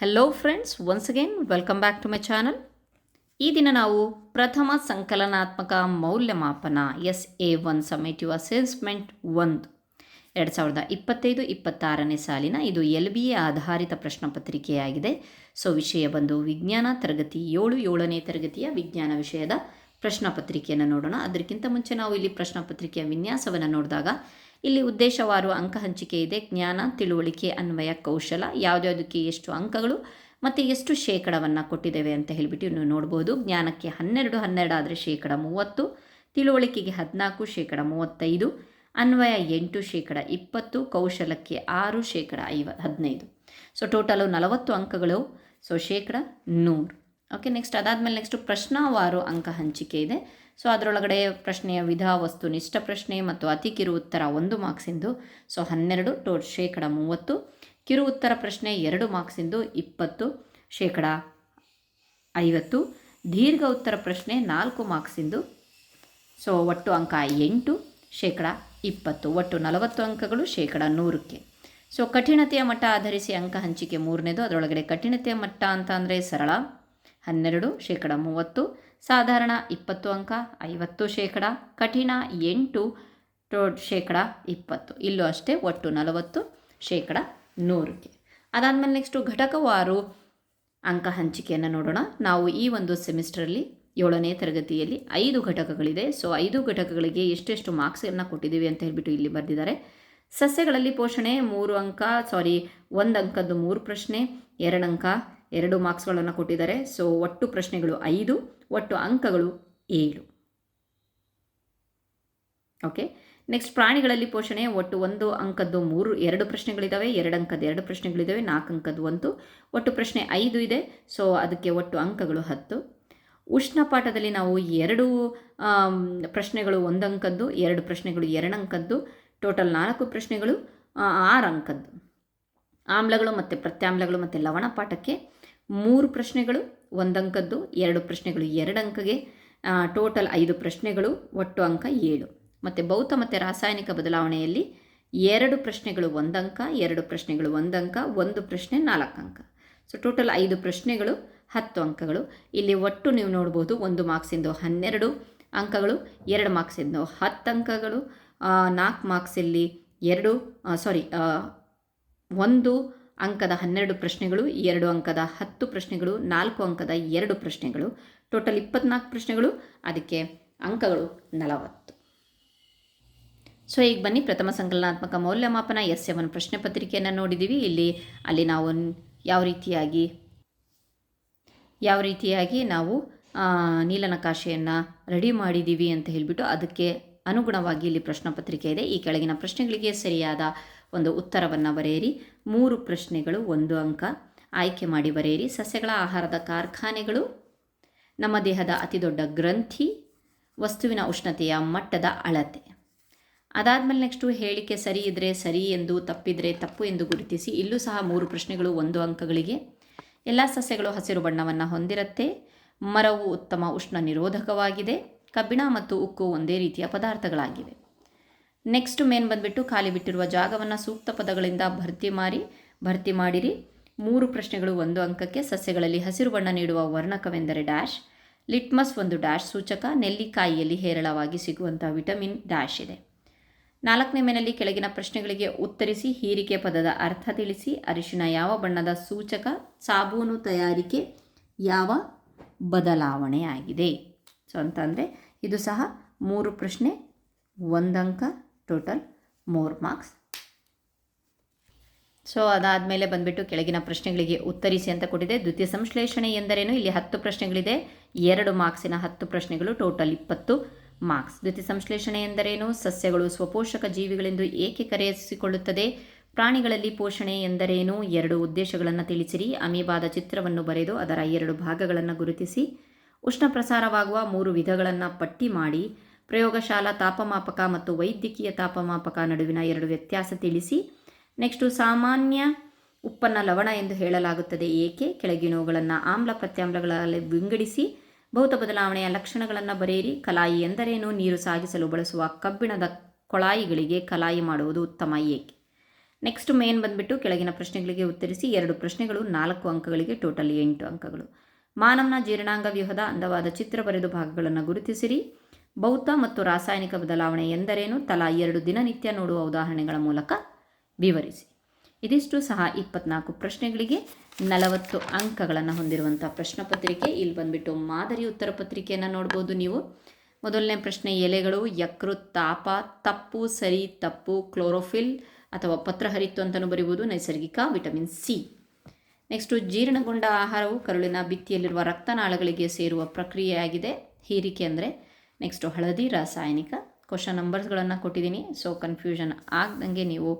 Hello friends once again welcome back to my channel ಈ ದಿನ ನಾವು ಪ್ರಥಮ ಸಂಕಲನಾತ್ಮಕ ಮೌಲ್ಯಮಾಪನ S A one summative assessment ಒಂದು. ಎರಡು ಸಾವಿರದ ಇಪ್ಪತ್ತೈದು, ಇಪ್ಪತ್ತಾರನೇ ಸಾಲಿನ ಇದು ಎಲ್ ಬಿ ಎ ಆಧಾರಿತ ಪ್ರಶ್ನಪತ್ರಿಕೆಯಾಗಿದೆ. ಸೊ ವಿಷಯ ಬಂದು ವಿಜ್ಞಾನ ತರಗತಿ ಏಳು, ಏಳನೇ ತರಗತಿಯ ವಿಜ್ಞಾನ ವಿಷಯದ ಪ್ರಶ್ನಪತ್ರಿಕೆಯನ್ನು ನೋಡೋಣ. ಅದಕ್ಕಿಂತ ಮುಂಚೆ ನಾವು ಇಲ್ಲಿ ಪ್ರಶ್ನಪತ್ರಿಕೆಯ ವಿನ್ಯಾಸವನ್ನು ನೋಡಿದಾಗ ಇಲ್ಲಿ ಉದ್ದೇಶವಾರು ಅಂಕ ಹಂಚಿಕೆ ಇದೆ. ಜ್ಞಾನ, ತಿಳುವಳಿಕೆ, ಅನ್ವಯ, ಕೌಶಲ ಯಾವುದ್ಯಾವುದಕ್ಕೆ ಎಷ್ಟು ಅಂಕಗಳು ಮತ್ತು ಎಷ್ಟು ಶೇಕಡವನ್ನು ಕೊಟ್ಟಿದ್ದೇವೆ ಅಂತ ಹೇಳಿಬಿಟ್ಟು ನೀವು ನೋಡ್ಬೋದು. ಜ್ಞಾನಕ್ಕೆ ಹನ್ನೆರಡು ಹನ್ನೆರಡು ಆದರೆ ಶೇಕಡ ಮೂವತ್ತು, ತಿಳುವಳಿಕೆಗೆ ಹದಿನಾಲ್ಕು, ಶೇಕಡ ಮೂವತ್ತೈದು, ಅನ್ವಯ ಎಂಟು, ಶೇಕಡ ಇಪ್ಪತ್ತು, ಕೌಶಲಕ್ಕೆ ಆರು, ಶೇಕಡ ಐವ, ಹದಿನೈದು. ಸೊ ಟೋಟಲು ನಲವತ್ತು ಅಂಕಗಳು. ಸೊ ಶೇಕಡ ನೂರು. ಓಕೆ ನೆಕ್ಸ್ಟ್ ಅದಾದಮೇಲೆ ನೆಕ್ಸ್ಟ್ ಪ್ರಶ್ನಾವಾರು ಅಂಕ ಹಂಚಿಕೆ ಇದೆ. ಸೊ ಅದರೊಳಗಡೆ ಪ್ರಶ್ನೆಯ ವಿಧ, ವಸ್ತು, ನಿಷ್ಠ ಪ್ರಶ್ನೆ ಮತ್ತು ಅತಿ ಕಿರು ಉತ್ತರ ಒಂದು ಮಾರ್ಕ್ಸಿಂದು ಸೊ ಹನ್ನೆರಡು ಟೋ ಶೇಕಡ ಮೂವತ್ತು. ಕಿರು ಉತ್ತರ ಪ್ರಶ್ನೆ ಎರಡು ಮಾರ್ಕ್ಸಿಂದು ಇಪ್ಪತ್ತು, ಶೇಕಡ ಐವತ್ತು. ದೀರ್ಘ ಉತ್ತರ ಪ್ರಶ್ನೆ ನಾಲ್ಕು ಮಾರ್ಕ್ಸಿಂದು ಸೊ ಒಟ್ಟು ಅಂಕ ಎಂಟು, ಶೇಕಡ ಇಪ್ಪತ್ತು. ಒಟ್ಟು ನಲವತ್ತು ಅಂಕಗಳು ಶೇಕಡ ನೂರಕ್ಕೆ. ಸೊ ಕಠಿಣತೆಯ ಮಟ್ಟ ಆಧರಿಸಿ ಅಂಕ ಹಂಚಿಕೆ ಮೂರನೇದು. ಅದರೊಳಗಡೆ ಕಠಿಣತೆಯ ಮಟ್ಟ ಅಂತ ಅಂದರೆ ಸರಳ. ಹನ್ನೆರಡು ಶೇಕಡ ಮೂವತ್ತು, ಸಾಧಾರಣ ಇಪ್ಪತ್ತು ಅಂಕ ಐವತ್ತು ಶೇಕಡ, ಕಠಿಣ ಎಂಟು ಶೇಕಡ ಇಪ್ಪತ್ತು. ಇಲ್ಲೂ ಅಷ್ಟೇ ಒಟ್ಟು ನಲವತ್ತು ಶೇಕಡ ನೂರಕ್ಕೆ. ಅದಾದಮೇಲೆ ನೆಕ್ಸ್ಟು ಘಟಕವಾರು ಅಂಕ ಹಂಚಿಕೆಯನ್ನು ನೋಡೋಣ. ನಾವು ಈ ಒಂದು ಸೆಮಿಸ್ಟ್ರಲ್ಲಿ ಏಳನೇ ತರಗತಿಯಲ್ಲಿ ಐದು ಘಟಕಗಳಿದೆ. ಸೊ ಐದು ಘಟಕಗಳಿಗೆ ಎಷ್ಟೆಷ್ಟು ಮಾರ್ಕ್ಸನ್ನು ಕೊಟ್ಟಿದ್ದೀವಿ ಅಂತ ಹೇಳ್ಬಿಟ್ಟು ಇಲ್ಲಿ ಬರೆದಿದ್ದಾರೆ. ಸಸ್ಯಗಳಲ್ಲಿ ಪೋಷಣೆ ಮೂರು ಅಂಕ ಸಾರಿ ಒಂದು ಅಂಕದ್ದು ಮೂರು ಪ್ರಶ್ನೆ, ಎರಡು ಅಂಕ ಎರಡು ಮಾರ್ಕ್ಸ್ಗಳನ್ನು ಕೊಟ್ಟಿದ್ದಾರೆ. ಸೊ ಒಟ್ಟು ಪ್ರಶ್ನೆಗಳು ಐದು, ಒಟ್ಟು ಅಂಕಗಳು ಏಳು. ಓಕೆ ನೆಕ್ಸ್ಟ್ ಪ್ರಾಣಿಗಳಲ್ಲಿ ಪೋಷಣೆ, ಒಟ್ಟು ಒಂದು ಅಂಕದ್ದು ಮೂರು, ಎರಡು ಪ್ರಶ್ನೆಗಳಿದ್ದಾವೆ ಎರಡು ಅಂಕದ ಎರಡು ಪ್ರಶ್ನೆಗಳಿದ್ದಾವೆ ನಾಲ್ಕು ಅಂಕದ್ದು ಒಂದು. ಒಟ್ಟು ಪ್ರಶ್ನೆ ಐದು ಇದೆ. ಸೊ ಅದಕ್ಕೆ ಒಟ್ಟು ಅಂಕಗಳು ಹತ್ತು. ಉಷ್ಣ ಪಾಠದಲ್ಲಿ ನಾವು ಎರಡು ಪ್ರಶ್ನೆಗಳು ಒಂದು ಅಂಕದ್ದು, ಎರಡು ಪ್ರಶ್ನೆಗಳು ಎರಡು ಅಂಕದ್ದು, ಟೋಟಲ್ ನಾಲ್ಕು ಪ್ರಶ್ನೆಗಳು ಆರು ಅಂಕದ್ದು. ಆಮ್ಲಗಳು ಮತ್ತು ಪ್ರತ್ಯಾಮ್ಲಗಳು ಮತ್ತು ಲವಣ ಪಾಠಕ್ಕೆ ಮೂರು ಪ್ರಶ್ನೆಗಳು, ಒಂದಂಕದ್ದು, ಎರಡು ಪ್ರಶ್ನೆಗಳು ಎರಡು ಅಂಕಗೆ ಟೋಟಲ್ ಐದು ಪ್ರಶ್ನೆಗಳು, ಒಟ್ಟು ಅಂಕ ಏಳು. ಮತ್ತು ಭೌತ ಮತ್ತು ರಾಸಾಯನಿಕ ಬದಲಾವಣೆಯಲ್ಲಿ ಎರಡು ಪ್ರಶ್ನೆಗಳು ಒಂದು ಅಂಕ ಎರಡು ಪ್ರಶ್ನೆಗಳು ಒಂದು ಅಂಕ ಒಂದು ಪ್ರಶ್ನೆ ನಾಲ್ಕು ಅಂಕ ಸೊ ಟೋಟಲ್ ಐದು ಪ್ರಶ್ನೆಗಳು, ಹತ್ತು ಅಂಕಗಳು. ಇಲ್ಲಿ ಒಟ್ಟು ನೀವು ನೋಡ್ಬೋದು, ಒಂದು ಮಾರ್ಕ್ಸಿಂದು ಹನ್ನೆರಡು ಅಂಕಗಳು, ಎರಡು ಮಾರ್ಕ್ಸಿಂದು ಹತ್ತು ಅಂಕಗಳು ನಾಲ್ಕು ಮಾರ್ಕ್ಸಲ್ಲಿ ಎರಡು ಸಾರಿ ಒಂದು ಅಂಕದ ಹನ್ನೆರಡು ಪ್ರಶ್ನೆಗಳು, ಎರಡು ಅಂಕದ ಹತ್ತು ಪ್ರಶ್ನೆಗಳು, ನಾಲ್ಕು ಅಂಕದ ಎರಡು ಪ್ರಶ್ನೆಗಳು, ಟೋಟಲ್ ಇಪ್ಪತ್ನಾಲ್ಕು ಪ್ರಶ್ನೆಗಳು, ಅದಕ್ಕೆ ಅಂಕಗಳು ನಲವತ್ತು. ಸೊ, ಈಗ ಬನ್ನಿ ಪ್ರಥಮ ಸಂಕಲನಾತ್ಮಕ ಮೌಲ್ಯಮಾಪನ, ಎಸ್ ಎವನ್ ಪ್ರಶ್ನೆ ಪತ್ರಿಕೆಯನ್ನು ನೋಡಿದ್ದೀವಿ ಇಲ್ಲಿ, ಅಲ್ಲಿ ನಾವು ಯಾವ ರೀತಿಯಾಗಿ ಯಾವ ರೀತಿಯಾಗಿ ನಾವು ನೀಲನಕಾಶೆಯನ್ನು ರೆಡಿ ಮಾಡಿದ್ದೀವಿ ಅಂತ ಹೇಳಿಬಿಟ್ಟು ಅದಕ್ಕೆ ಅನುಗುಣವಾಗಿ ಇಲ್ಲಿ ಪ್ರಶ್ನೆ ಪತ್ರಿಕೆ ಇದೆ. ಈ ಕೆಳಗಿನ ಪ್ರಶ್ನೆಗಳಿಗೆ ಸರಿಯಾದ ಒಂದು ಉತ್ತರವನ್ನು ಬರೆಯಿರಿ. ಮೂರು ಪ್ರಶ್ನೆಗಳು, ಒಂದು ಅಂಕ. ಆಯ್ಕೆ ಮಾಡಿ ಬರೆಯಿರಿ. ಸಸ್ಯಗಳ ಆಹಾರದ ಕಾರ್ಖಾನೆಗಳು, ನಮ್ಮ ದೇಹದ ಅತಿದೊಡ್ಡ ಗ್ರಂಥಿ, ವಸ್ತುವಿನ ಉಷ್ಣತೆಯ ಮಟ್ಟದ ಅಳತೆ. ಅದಾದಮೇಲೆ ನೆಕ್ಸ್ಟು ಹೇಳಿಕೆ ಸರಿ ಇದ್ದರೆ ಸರಿ ಎಂದು, ತಪ್ಪಿದರೆ ತಪ್ಪು ಎಂದು ಗುರುತಿಸಿ, ಇಲ್ಲೂ ಸಹ ಮೂರು ಪ್ರಶ್ನೆಗಳು, ಒಂದು ಅಂಕಗಳಿಗೆ. ಎಲ್ಲ ಸಸ್ಯಗಳು ಹಸಿರು ಬಣ್ಣವನ್ನು ಹೊಂದಿರುತ್ತೆ. ಮರವು ಉತ್ತಮ ಉಷ್ಣ ನಿರೋಧಕವಾಗಿದೆ. ಕಬ್ಬಿಣ ಮತ್ತು ಉಕ್ಕು ಒಂದೇ ರೀತಿಯ ಪದಾರ್ಥಗಳಾಗಿವೆ. ನೆಕ್ಸ್ಟ್ ಮೇನ್ ಬಂದುಬಿಟ್ಟು ಖಾಲಿ ಬಿಟ್ಟಿರುವ ಜಾಗವನ್ನು ಸೂಕ್ತ ಪದಗಳಿಂದ ಭರ್ತಿ ಮಾಡಿ ಭರ್ತಿ ಮಾಡಿರಿ. ಮೂರು ಪ್ರಶ್ನೆಗಳು ಒಂದು ಅಂಕಕ್ಕೆ ಸಸ್ಯಗಳಲ್ಲಿ ಹಸಿರು ಬಣ್ಣ ನೀಡುವ ವರ್ಣಕವೆಂದರೆ ಡ್ಯಾಶ್, ಲಿಟ್ಮಸ್ ಒಂದು ಡ್ಯಾಶ್ ಸೂಚಕ, ನೆಲ್ಲಿಕಾಯಿಯಲ್ಲಿ ಹೇರಳವಾಗಿ ಸಿಗುವಂಥ ವಿಟಮಿನ್ ಡ್ಯಾಶ್ ಇದೆ. ನಾಲ್ಕನೇ ಮೇನಲ್ಲಿ ಕೆಳಗಿನ ಪ್ರಶ್ನೆಗಳಿಗೆ ಉತ್ತರಿಸಿ, ಹೀರಿಕೆ ಪದದ ಅರ್ಥ ತಿಳಿಸಿ ಅರಿಶಿನ ಯಾವ ಬಣ್ಣದ ಸೂಚಕ, ಸಾಬೂನು ತಯಾರಿಕೆ ಯಾವ ಬದಲಾವಣೆ ಆಗಿದೆ ಸೊ ಅಂತಂದರೆ ಇದು ಸಹ ಮೂರು ಪ್ರಶ್ನೆ ಒಂದಂಕ ಟೋಟಲ್ ಮೂರು ಮಾರ್ಕ್ಸ್ ಸೊ ಅದಾದಮೇಲೆ ಬಂದುಬಿಟ್ಟು ಕೆಳಗಿನ ಪ್ರಶ್ನೆಗಳಿಗೆ ಉತ್ತರಿಸಿ ಅಂತ ಕೊಟ್ಟಿದೆ. ದ್ವಿತೀಯ ಸಂಶ್ಲೇಷಣೆ ಎಂದರೇನು? ಇಲ್ಲಿ ಹತ್ತು ಪ್ರಶ್ನೆಗಳಿದೆ. ಎರಡು ಮಾರ್ಕ್ಸಿನ ಹತ್ತು ಪ್ರಶ್ನೆಗಳು ಟೋಟಲ್ ಇಪ್ಪತ್ತು ಮಾರ್ಕ್ಸ್ ದ್ವಿತೀಯ ಸಂಶ್ಲೇಷಣೆ ಎಂದರೇನು? ಸಸ್ಯಗಳು ಸ್ವಪೋಷಕ ಜೀವಿಗಳೆಂದು ಏಕೆ ಕರೆಯಿಸಿಕೊಳ್ಳುತ್ತದೆ ಪ್ರಾಣಿಗಳಲ್ಲಿ ಪೋಷಣೆ ಎಂದರೇನು? ಎರಡು ಉದ್ದೇಶಗಳನ್ನು ತಿಳಿಸಿರಿ. ಅಮೀಬಾದ ಚಿತ್ರವನ್ನು ಬರೆದು ಅದರ ಎರಡು ಭಾಗಗಳನ್ನು ಗುರುತಿಸಿ. ಉಷ್ಣ ಪ್ರಸಾರವಾಗುವ ಮೂರು ವಿಧಗಳನ್ನು ಪಟ್ಟಿ ಮಾಡಿ ಪ್ರಯೋಗಶಾಲಾ ತಾಪಮಾಪಕ ಮತ್ತು ವೈದ್ಯಕೀಯ ತಾಪಮಾಪಕ ನಡುವಿನ ಎರಡು ವ್ಯತ್ಯಾಸ ತಿಳಿಸಿ, ನೆಕ್ಸ್ಟು ಸಾಮಾನ್ಯ ಉಪ್ಪನ್ನು ಲವಣ ಎಂದು ಹೇಳಲಾಗುತ್ತದೆ. ಏಕೆ? ಕೆಳಗಿನವುಗಳನ್ನು ಆಮ್ಲ ಪ್ರತ್ಯಾಮ್ಲಗಳಲ್ಲಿ ವಿಂಗಡಿಸಿ, ಭೌತ ಬದಲಾವಣೆಯ ಲಕ್ಷಣಗಳನ್ನು ಬರೆಯಿರಿ. ಕಲಾಯಿ ಎಂದರೇನು? ನೀರು ಸಾಗಿಸಲು ಬಳಸುವ ಕಬ್ಬಿಣದ ಕೊಳಾಯಿಗಳಿಗೆ ಕಲಾಯಿ ಮಾಡುವುದು ಉತ್ತಮ. ಏಕೆ? ನೆಕ್ಸ್ಟ್ ಮೇನ್ ಬಂದುಬಿಟ್ಟು ಕೆಳಗಿನ ಪ್ರಶ್ನೆಗಳಿಗೆ ಉತ್ತರಿಸಿ, ಎರಡು ಪ್ರಶ್ನೆಗಳು ನಾಲ್ಕು ಅಂಕಗಳಿಗೆ ಟೋಟಲ್ ಎಂಟು ಅಂಕಗಳು. ಮಾನವನ ಜೀರ್ಣಾಂಗ ವ್ಯೂಹದ ಅಂದವಾದ ಚಿತ್ರ ಬರೆದು ಭಾಗಗಳನ್ನು ಗುರುತಿಸಿರಿ. ಭೌತ ಮತ್ತು ರಾಸಾಯನಿಕ ಬದಲಾವಣೆ ಎಂದರೇನು? ತಲಾ ಎರಡು ದಿನನಿತ್ಯ ನೋಡುವ ಉದಾಹರಣೆಗಳ ಮೂಲಕ ವಿವರಿಸಿ. ಇದಿಷ್ಟು ಸಹ ಇಪ್ಪತ್ನಾಲ್ಕು ಪ್ರಶ್ನೆಗಳಿಗೆ ನಲವತ್ತು ಅಂಕಗಳನ್ನು ಹೊಂದಿರುವಂಥ ಪ್ರಶ್ನೆ ಪತ್ರಿಕೆ. ಇಲ್ಲಿ ಬಂದುಬಿಟ್ಟು ಮಾದರಿ ಉತ್ತರ ಪತ್ರಿಕೆಯನ್ನು ನೋಡ್ಬೋದು ನೀವು. ಮೊದಲನೇ ಪ್ರಶ್ನೆ, ಎಲೆಗಳು, ಯಕೃ, ತಾಪ, ತಪ್ಪು, ಸರಿ, ತಪ್ಪು, ಕ್ಲೋರೋಫಿಲ್ ಅಥವಾ ಪತ್ರಹರಿತ್ತು ಅಂತಲೂ ಬರೀಬೋದು. ನೈಸರ್ಗಿಕ, ವಿಟಮಿನ್ ಸಿ. ನೆಕ್ಸ್ಟು ಜೀರ್ಣಗೊಂಡ ಆಹಾರವು ಕರುಳಿನ ಭಿತ್ತಿಯಲ್ಲಿರುವ ರಕ್ತನಾಳಗಳಿಗೆ ಸೇರುವ ಪ್ರಕ್ರಿಯೆಯಾಗಿದೆ. ಹೀರಿಕೆ ಅಂದರೆ ನೆಕ್ಸ್ಟು ಹಳದಿ ರಾಸಾಯನಿಕ. ಕ್ವಶನ್ ನಂಬರ್ಸ್ಗಳನ್ನು ಕೊಟ್ಟಿದ್ದೀನಿ. ಸೊ ಕನ್ಫ್ಯೂಷನ್ ಆಗದಂಗೆ ನೀವು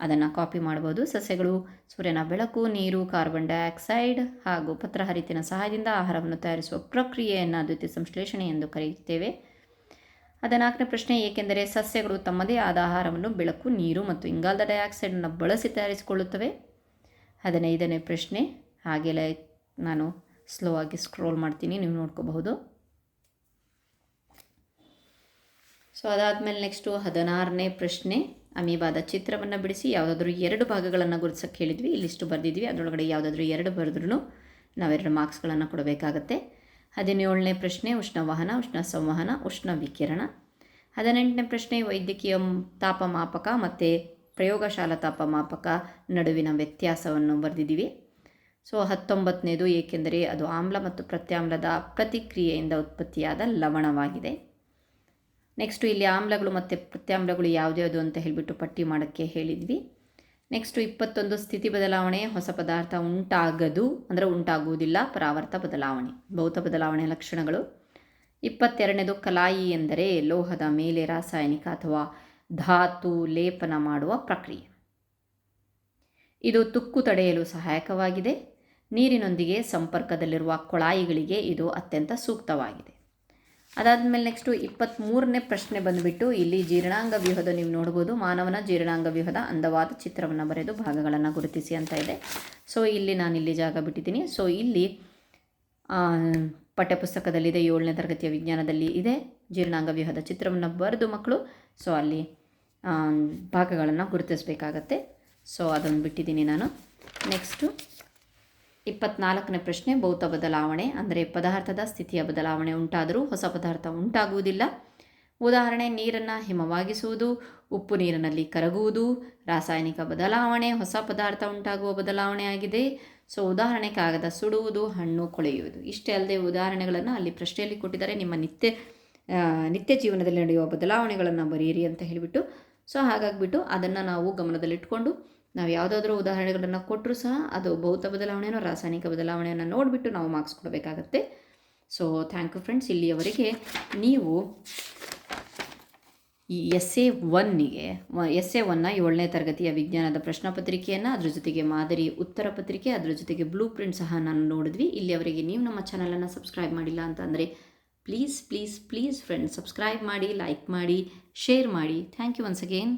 ಅದನ್ನು ಕಾಪಿ ಮಾಡ್ಬೋದು. ಸಸ್ಯಗಳು, ಸೂರ್ಯನ ಬೆಳಕು, ನೀರು ಕಾರ್ಬನ್ ಡೈಆಕ್ಸೈಡ್ ಹಾಗೂ ಪತ್ರಹರಿತಿನ ಸಹಾಯದಿಂದ ಆಹಾರವನ್ನು ತಯಾರಿಸುವ ಪ್ರಕ್ರಿಯೆಯನ್ನು ದ್ವಿತೀಯ ಸಂಶ್ಲೇಷಣೆ ಎಂದು ಕರೆಯುತ್ತೇವೆ ಹದಿನಾಲ್ಕನೇ ಪ್ರಶ್ನೆ, ಏಕೆಂದರೆ ಸಸ್ಯಗಳು ತಮ್ಮದೇ ಆದ ಆಹಾರವನ್ನು ಬೆಳಕು, ನೀರು ಮತ್ತು ಇಂಗಾಲದ ಡೈಆಕ್ಸೈಡನ್ನು ಬಳಸಿ ತಯಾರಿಸಿಕೊಳ್ಳುತ್ತವೆ. ಹದಿನೈದನೇ ಪ್ರಶ್ನೆ. ಹಾಗೆಲ್ಲ ನಾನು ಸ್ಲೋ ಆಗಿ ಸ್ಕ್ರೋಲ್ ಮಾಡ್ತೀನಿ, ನೀವು ನೋಡ್ಕೋಬಹುದು. ಸೊ ಅದಾದಮೇಲೆ ನೆಕ್ಸ್ಟು ಹದಿನಾರನೇ ಪ್ರಶ್ನೆ. ಅಮೀಬಾದ ಚಿತ್ರವನ್ನು ಬಿಡಿಸಿ, ಯಾವುದಾದ್ರೂ ಎರಡು ಭಾಗಗಳನ್ನು ಗುರುತಿಸೋಕ್ಕೆ ಹೇಳಿದ್ವಿ ಇಲ್ಲಿಷ್ಟು ಬರೆದಿದ್ವಿ ಅದರೊಳಗಡೆ ಯಾವುದಾದ್ರೂ ಎರಡು ಬರೆದ್ರೂ ನಾವೆರಡು ಮಾರ್ಕ್ಸ್ಗಳನ್ನು ಕೊಡಬೇಕಾಗತ್ತೆ. ಹದಿನೇಳನೇ ಪ್ರಶ್ನೆ, ಉಷ್ಣವಹನ ಉಷ್ಣ ಸಂವಹನ ಉಷ್ಣ ವಿಕಿರಣ ಹದಿನೆಂಟನೇ ಪ್ರಶ್ನೆ, ವೈದ್ಯಕೀಯ ತಾಪಮಾಪಕ ಮತ್ತು ಪ್ರಯೋಗಶಾಲಾ ತಾಪಮಾಪಕ ನಡುವಿನ ವ್ಯತ್ಯಾಸವನ್ನು ಬರೆದಿದ್ದೀವಿ. ಸೊ, ಹತ್ತೊಂಬತ್ತನೇದು ಏಕೆಂದರೆ ಅದು ಆಮ್ಲ ಮತ್ತು ಪ್ರತ್ಯಾಮ್ಲದ ಪ್ರತಿಕ್ರಿಯೆಯಿಂದ ಉತ್ಪತ್ತಿಯಾದ ಲವಣವಾಗಿದೆ. ನೆಕ್ಸ್ಟು ಇಲ್ಲಿ ಆಮ್ಲಗಳು ಮತ್ತು ಪ್ರತ್ಯಾಮ್ಲಗಳು ಯಾವುದ್ಯಾವುದು ಅಂತ ಹೇಳಿಬಿಟ್ಟು ಪಟ್ಟಿ ಮಾಡೋಕ್ಕೆ ಹೇಳಿದ್ವಿ. ನೆಕ್ಸ್ಟು ಇಪ್ಪತ್ತೊಂದು, ಸ್ಥಿತಿ ಬದಲಾವಣೆ, ಹೊಸ ಪದಾರ್ಥ ಉಂಟಾಗದು, ಅಂದರೆ ಉಂಟಾಗುವುದಿಲ್ಲ, ಪರಾವರ್ತ ಬದಲಾವಣೆ, ಭೌತ ಬದಲಾವಣೆ ಲಕ್ಷಣಗಳು. ಇಪ್ಪತ್ತೆರಡನೇದು ಕಲಾಯಿ ಎಂದರೆ ಲೋಹದ ಮೇಲೆ ರಾಸಾಯನಿಕ ಅಥವಾ ಧಾತು ಲೇಪನ ಮಾಡುವ ಪ್ರಕ್ರಿಯೆ. ಇದು ತುಕ್ಕು ತಡೆಯಲು ಸಹಾಯಕವಾಗಿದೆ. ನೀರಿನೊಂದಿಗೆ ಸಂಪರ್ಕದಲ್ಲಿರುವ ಕೊಳಾಯಿಗಳಿಗೆ ಇದು ಅತ್ಯಂತ ಸೂಕ್ತವಾಗಿದೆ. ಅದಾದಮೇಲೆ ನೆಕ್ಸ್ಟು ಇಪ್ಪತ್ತ್ಮೂರನೇ ಪ್ರಶ್ನೆ ಬಂದುಬಿಟ್ಟು ಇಲ್ಲಿ ಜೀರ್ಣಾಂಗ ವ್ಯೂಹದ ನೀವು ನೋಡ್ಬೋದು. ಮಾನವನ ಜೀರ್ಣಾಂಗ ವ್ಯೂಹದ ಅಂದವಾದ ಚಿತ್ರವನ್ನು ಬರೆದು ಭಾಗಗಳನ್ನು ಗುರುತಿಸಿ ಅಂತ ಇದೆ. ಸೊ ಇಲ್ಲಿ ನಾನು ಇಲ್ಲಿ ಜಾಗ ಬಿಟ್ಟಿದ್ದೀನಿ. ಸೊ ಇಲ್ಲಿ ಪಠ್ಯಪುಸ್ತಕದಲ್ಲಿದೆ, ಏಳನೇ ತರಗತಿಯ ವಿಜ್ಞಾನದಲ್ಲಿ ಇದೆ. ಜೀರ್ಣಾಂಗ ವ್ಯೂಹದ ಚಿತ್ರವನ್ನು ಬರೆದು ಮಕ್ಕಳು. ಸೊ ಅಲ್ಲಿ ಭಾಗಗಳನ್ನು ಗುರುತಿಸಬೇಕಾಗತ್ತೆ. ಸೊ ಅದನ್ನು ಬಿಟ್ಟಿದ್ದೀನಿ ನಾನು. ನೆಕ್ಸ್ಟು ಇಪ್ಪತ್ನಾಲ್ಕನೇ ಪ್ರಶ್ನೆ, ಭೌತ ಬದಲಾವಣೆ. ಅಂದರೆ ಪದಾರ್ಥದ ಸ್ಥಿತಿಯ ಬದಲಾವಣೆ ಉಂಟಾದರೂ ಹೊಸ ಪದಾರ್ಥ ಉಂಟಾಗುವುದಿಲ್ಲ. ಉದಾಹರಣೆ, ನೀರನ್ನು ಹಿಮವಾಗಿಸುವುದು, ಉಪ್ಪು ನೀರಿನಲ್ಲಿ ಕರಗುವುದು. ರಾಸಾಯನಿಕ ಬದಲಾವಣೆ, ಹೊಸ ಪದಾರ್ಥ ಉಂಟಾಗುವ ಬದಲಾವಣೆ ಆಗಿದೆ. ಸೊ ಉದಾಹರಣೆ ಕಾಗದ ಸುಡುವುದು, ಹಣ್ಣು ಕೊಳೆಯುವುದು. ಇಷ್ಟೇ ಅಲ್ಲದೆ ಉದಾಹರಣೆಗಳನ್ನು ಅಲ್ಲಿ ಪ್ರಶ್ನೆಯಲ್ಲಿ ಕೊಟ್ಟಿದ್ದಾರೆ. ನಿಮ್ಮ ನಿತ್ಯ ನಿತ್ಯ ಜೀವನದಲ್ಲಿ ನಡೆಯುವ ಬದಲಾವಣೆಗಳನ್ನು ಬರೆಯಿರಿ ಅಂತ ಹೇಳಿಬಿಟ್ಟು, ಸೊ ಹಾಗಾಗಿಬಿಟ್ಟು ಅದನ್ನು ನಾವು ಗಮನದಲ್ಲಿಟ್ಕೊಂಡು ನಾವು ಯಾವುದಾದ್ರೂ ಉದಾಹರಣೆಗಳನ್ನು ಕೊಟ್ಟರೂ ಸಹ ಅದು ಭೌತ ಬದಲಾವಣೆಯನ್ನು ರಾಸಾಯನಿಕ ಬದಲಾವಣೆಯನ್ನು ನೋಡಿಬಿಟ್ಟು ನಾವು ಮಾರ್ಕ್ಸ್ ಕೊಡಬೇಕಾಗತ್ತೆ. ಸೊ ಥ್ಯಾಂಕ್ ಯು ಫ್ರೆಂಡ್ಸ್ ಇಲ್ಲಿಯವರೆಗೆ ನೀವು ಈ ಎಸ್ ಎ ಒನ್ನಿಗೆ ಎಸ್ ಎ ಒನ್ನ ಏಳನೇ ತರಗತಿಯ ವಿಜ್ಞಾನದ ಪ್ರಶ್ನೆ ಪತ್ರಿಕೆಯನ್ನು, ಅದ್ರ ಜೊತೆಗೆ ಮಾದರಿ ಉತ್ತರ ಪತ್ರಿಕೆ, ಅದರ ಜೊತೆಗೆ ಬ್ಲೂ ಪ್ರಿಂಟ್ ಸಹ ನಾನು ನೋಡಿದ್ವಿ. ಇಲ್ಲಿಯವರೆಗೆ ನೀವು ನಮ್ಮ ಚಾನಲನ್ನು ಸಬ್ಸ್ಕ್ರೈಬ್ ಮಾಡಿಲ್ಲ ಅಂತಂದರೆ please please please friends subscribe ಮಾಡಿ ಲೈಕ್ ಮಾಡಿ ಶೇರ್ ಮಾಡಿ. Thank you once again